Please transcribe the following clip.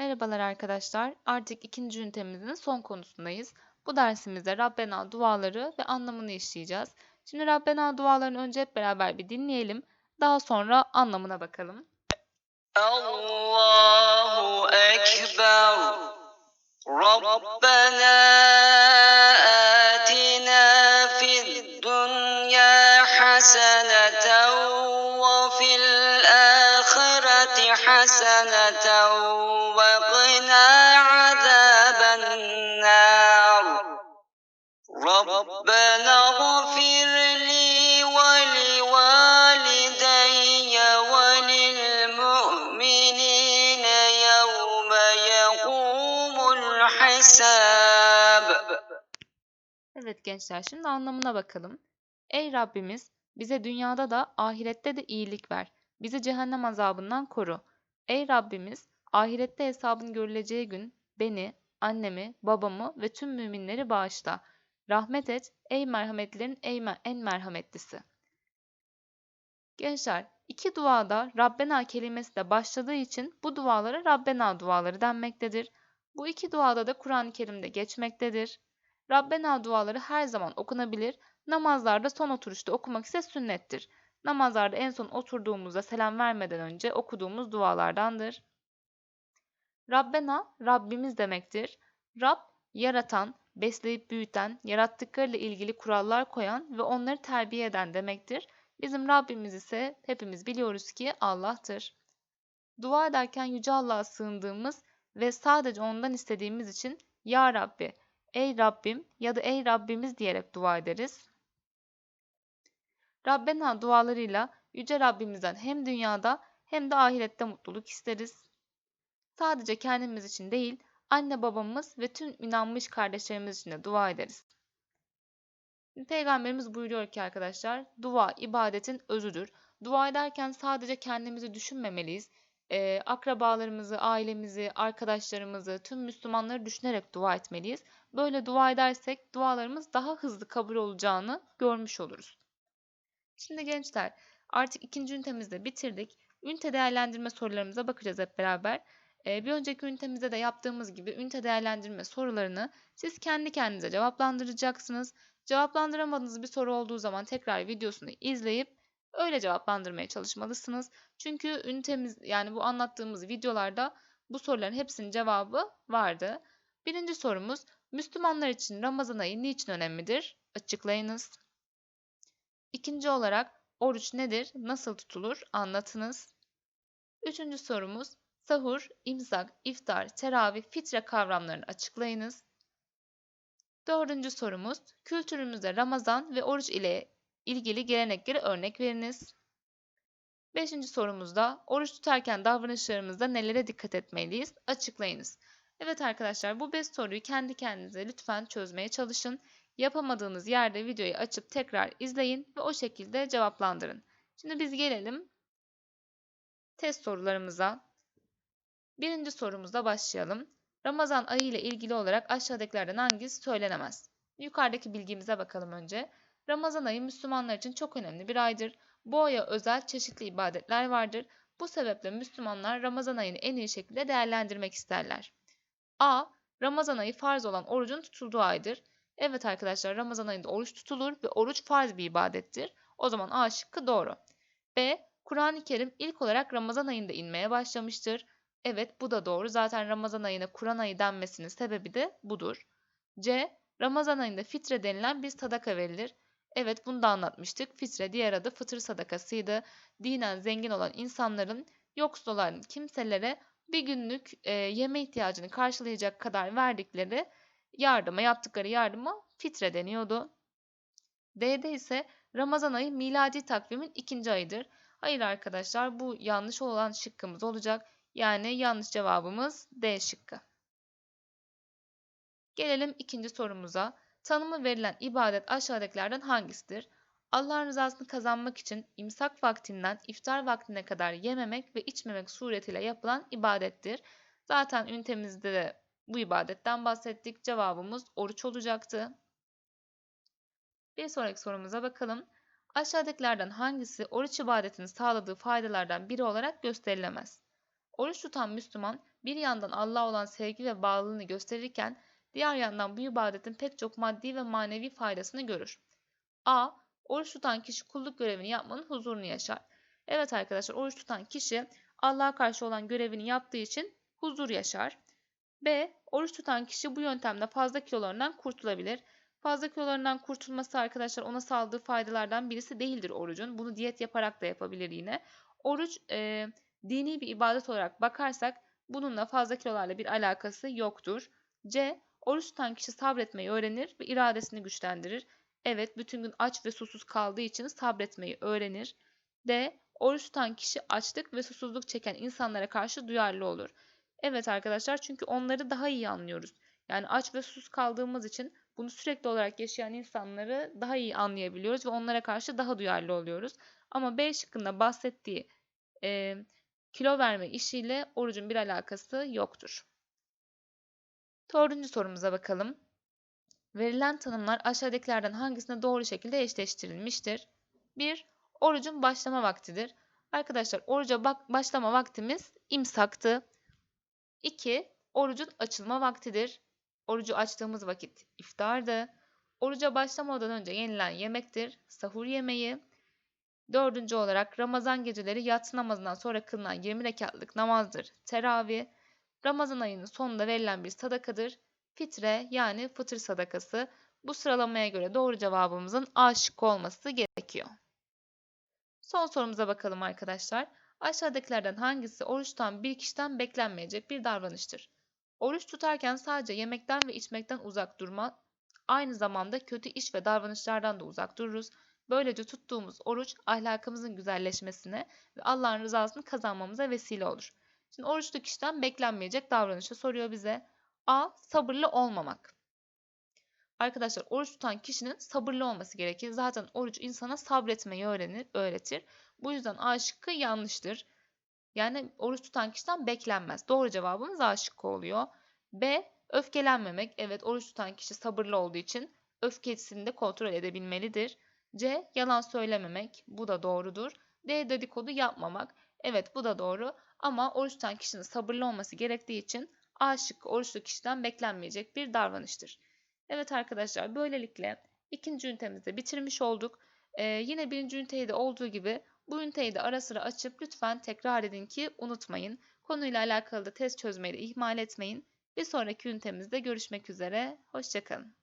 Merhabalar arkadaşlar. Artık ikinci ünitemizin son konusundayız. Bu dersimizde Rabbena duaları ve anlamını işleyeceğiz. Şimdi Rabbena dualarını önce hep beraber bir dinleyelim. Daha sonra anlamına bakalım. Allahu Ekber Rabbena haseneten ve qina azaben nar ربنا اغفر لي ولوالدي وللمؤمنين يوم يقوم الحساب Evet gençler şimdi anlamına bakalım. Ey Rabbimiz bize dünyada da ahirette de iyilik ver. Bizi cehennem azabından koru. Ey Rabbimiz ahirette hesabın görüleceği gün beni, annemi, babamı ve tüm müminleri bağışla. Rahmet et ey merhametlerin en merhametlisi. Gençler iki duada Rabbena kelimesi de başladığı için bu dualara Rabbena duaları denmektedir. Bu iki duada da Kur'an-ı Kerim'de geçmektedir. Rabbena duaları her zaman okunabilir. Namazlarda son oturuşta okumak ise sünnettir. Namazlarda en son oturduğumuzda selam vermeden önce okuduğumuz dualardandır. Rabbena Rabbimiz demektir. Rab yaratan, besleyip büyüten, yarattıklarıyla ilgili kurallar koyan ve onları terbiye eden demektir. Bizim Rabbimiz ise hepimiz biliyoruz ki Allah'tır. Dua ederken Yüce Allah'a sığındığımız ve sadece ondan istediğimiz için Ya Rabbi, Ey Rabbim ya da Ey Rabbimiz diyerek dua ederiz. Rabbena dualarıyla Yüce Rabbimizden hem dünyada hem de ahirette mutluluk isteriz. Sadece kendimiz için değil, anne babamız ve tüm inanmış kardeşlerimiz için de dua ederiz. Peygamberimiz buyuruyor ki arkadaşlar, dua ibadetin özüdür. Dua ederken sadece kendimizi düşünmemeliyiz. Ee, akrabalarımızı, ailemizi, arkadaşlarımızı, tüm Müslümanları düşünerek dua etmeliyiz. Böyle dua edersek dualarımız daha hızlı kabul olacağını görmüş oluruz. Şimdi gençler, artık ikinci ünitemizi de bitirdik. Ünite değerlendirme sorularımıza bakacağız hep beraber. Bir önceki ünitemizde de yaptığımız gibi ünite değerlendirme sorularını siz kendi kendinize cevaplandıracaksınız. Cevaplandıramadığınız bir soru olduğu zaman tekrar videosunu izleyip öyle cevaplandırmaya çalışmalısınız. Çünkü ünitemiz yani bu anlattığımız videolarda bu soruların hepsinin cevabı vardı. Birinci sorumuz Müslümanlar için Ramazan ayı niçin önemlidir? Açıklayınız. İkinci olarak oruç nedir? Nasıl tutulur? Anlatınız. Üçüncü sorumuz sahur, imsak, iftar, teravih, fitre kavramlarını açıklayınız. Dördüncü sorumuz, kültürümüzde Ramazan ve oruç ile ilgili gelenekleri örnek veriniz. Beşinci sorumuzda, oruç tutarken davranışlarımızda nelere dikkat etmeliyiz? Açıklayınız. Evet arkadaşlar, bu beş soruyu kendi kendinize lütfen çözmeye çalışın. Yapamadığınız yerde videoyu açıp tekrar izleyin ve o şekilde cevaplandırın. Şimdi biz gelelim test sorularımıza. Birinci sorumuzda başlayalım. Ramazan ayı ile ilgili olarak aşağıdakilerden hangisi söylenemez? Yukarıdaki bilgimize bakalım önce. Ramazan ayı Müslümanlar için çok önemli bir aydır. Bu aya özel çeşitli ibadetler vardır. Bu sebeple Müslümanlar Ramazan ayını en iyi şekilde değerlendirmek isterler. A. Ramazan ayı farz olan orucun tutulduğu aydır. Evet arkadaşlar Ramazan ayında oruç tutulur ve oruç farz bir ibadettir. O zaman A şıkkı doğru. B. Kur'an-ı Kerim ilk olarak Ramazan ayında inmeye başlamıştır. Evet bu da doğru. Zaten Ramazan ayına Kur'an ayı denmesinin sebebi de budur. C. Ramazan ayında fitre denilen bir sadaka verilir. Evet bunu da anlatmıştık. Fitre diğer adı fıtır sadakasıydı. Dinen zengin olan insanların yoksul olan kimselere bir günlük e, yeme ihtiyacını karşılayacak kadar verdikleri yardıma, yaptıkları yardıma fitre deniyordu. D'de ise Ramazan ayı miladi takvimin ikinci ayıdır. Hayır arkadaşlar bu yanlış olan şıkkımız olacak. Yani yanlış cevabımız D şıkkı. Gelelim ikinci sorumuza. Tanımı verilen ibadet aşağıdakilerden hangisidir? Allah'ın rızasını kazanmak için imsak vaktinden iftar vaktine kadar yememek ve içmemek suretiyle yapılan ibadettir. Zaten ünitemizde de bu ibadetten bahsettik. Cevabımız oruç olacaktı. Bir sonraki sorumuza bakalım. Aşağıdakilerden hangisi oruç ibadetinin sağladığı faydalardan biri olarak gösterilemez? Oruç tutan Müslüman bir yandan Allah'a olan sevgi ve bağlılığını gösterirken diğer yandan bu ibadetin pek çok maddi ve manevi faydasını görür. A. Oruç tutan kişi kulluk görevini yapmanın huzurunu yaşar. Evet arkadaşlar oruç tutan kişi Allah'a karşı olan görevini yaptığı için huzur yaşar. B. Oruç tutan kişi bu yöntemle fazla kilolarından kurtulabilir. Fazla kilolarından kurtulması arkadaşlar ona sağladığı faydalardan birisi değildir orucun. Bunu diyet yaparak da yapabilir yine. Oruç e, dini bir ibadet olarak bakarsak bununla fazla kilolarla bir alakası yoktur. C. Oruç tutan kişi sabretmeyi öğrenir ve iradesini güçlendirir. Evet, bütün gün aç ve susuz kaldığı için sabretmeyi öğrenir. D. Oruç tutan kişi açlık ve susuzluk çeken insanlara karşı duyarlı olur. Evet arkadaşlar çünkü onları daha iyi anlıyoruz. Yani aç ve susuz kaldığımız için bunu sürekli olarak yaşayan insanları daha iyi anlayabiliyoruz ve onlara karşı daha duyarlı oluyoruz. Ama B şıkkında bahsettiği e, kilo verme işiyle orucun bir alakası yoktur. Dördüncü sorumuza bakalım. Verilen tanımlar aşağıdakilerden hangisine doğru şekilde eşleştirilmiştir? 1. Orucun başlama vaktidir. Arkadaşlar oruca bak başlama vaktimiz imsaktı. 2. Orucun açılma vaktidir. Orucu açtığımız vakit iftardı. Oruca başlamadan önce yenilen yemektir. Sahur yemeği. Dördüncü olarak Ramazan geceleri yatsı namazından sonra kılınan 20 rekatlık namazdır. Teravih. Ramazan ayının sonunda verilen bir sadakadır. Fitre yani fıtır sadakası. Bu sıralamaya göre doğru cevabımızın A şıkkı olması gerekiyor. Son sorumuza bakalım arkadaşlar. Aşağıdakilerden hangisi oruç tutan bir kişiden beklenmeyecek bir davranıştır? Oruç tutarken sadece yemekten ve içmekten uzak durma, aynı zamanda kötü iş ve davranışlardan da uzak dururuz. Böylece tuttuğumuz oruç ahlakımızın güzelleşmesine ve Allah'ın rızasını kazanmamıza vesile olur. Şimdi oruçlu kişiden beklenmeyecek davranışı soruyor bize. A. Sabırlı olmamak. Arkadaşlar oruç tutan kişinin sabırlı olması gerekir. Zaten oruç insana sabretmeyi öğrenir, öğretir. Bu yüzden A şıkkı yanlıştır. Yani oruç tutan kişiden beklenmez. Doğru cevabımız A şıkkı oluyor. B. Öfkelenmemek. Evet oruç tutan kişi sabırlı olduğu için öfkesini de kontrol edebilmelidir. C. Yalan söylememek. Bu da doğrudur. D. Dedikodu yapmamak. Evet bu da doğru. Ama oruç tutan kişinin sabırlı olması gerektiği için A şıkkı oruçlu kişiden beklenmeyecek bir davranıştır. Evet arkadaşlar böylelikle ikinci ünitemizde bitirmiş olduk. Ee, yine birinci ünitede olduğu gibi bu üniteyi de ara sıra açıp lütfen tekrar edin ki unutmayın. Konuyla alakalı da test çözmeyi de ihmal etmeyin. Bir sonraki ünitemizde görüşmek üzere. Hoşçakalın.